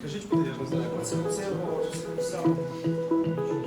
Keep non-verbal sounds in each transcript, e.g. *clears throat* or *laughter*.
A gente poderia fazer. Pode ser, pode ser, pode ser.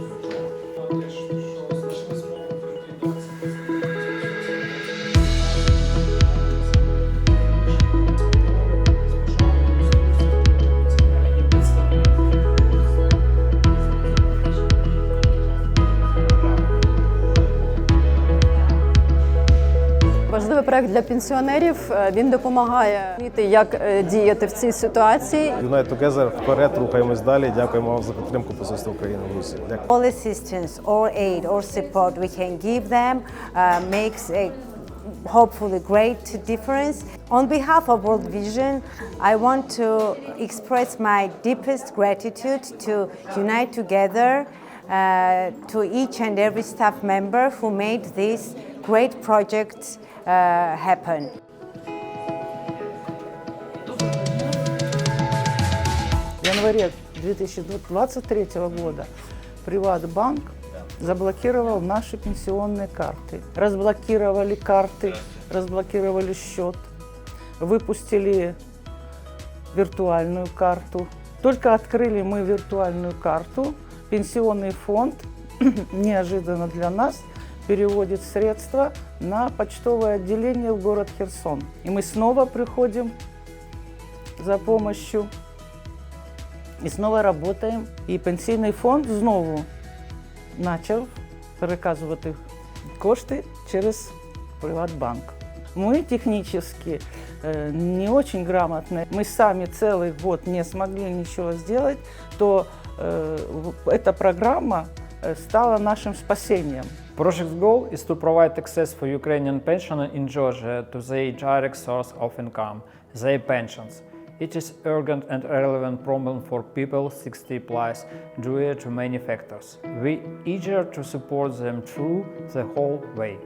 Важливий проект для пенсіонерів. Е, Він допомагає розуміти, як е, діяти в цій ситуації. Unite Together, вперед, рухаємось далі. Дякуємо вам за підтримку посольства України в Русі. Дякую. All assistance or aid or support we can give them uh, makes a hopefully great difference. On behalf of World Vision, I want to express my deepest gratitude to Unite Together, uh, to each and every staff member who made this great project uh, happen. В январе 2023 года Приватбанк заблокировал наши пенсионные карты. Разблокировали карты, разблокировали счет, выпустили виртуальную карту. Только открыли мы виртуальную карту, пенсионный фонд *clears throat* неожиданно для нас переводит средства на почтовое отделение в город Херсон. И мы снова приходим за помощью і знову працюємо. І пенсійний фонд знову почав переказувати кошти через Приватбанк. Мы технически э, не очень грамотны. Мы сами целый год не смогли ничего сделать, то э, в- эта программа э, стала нашим спасением. Project's goal is to provide access for Ukrainian pensioners in Georgia to their direct source of income, their pensions. It is urgent and relevant problem for people 60 plus due to many factors. We eager to support them through the whole way.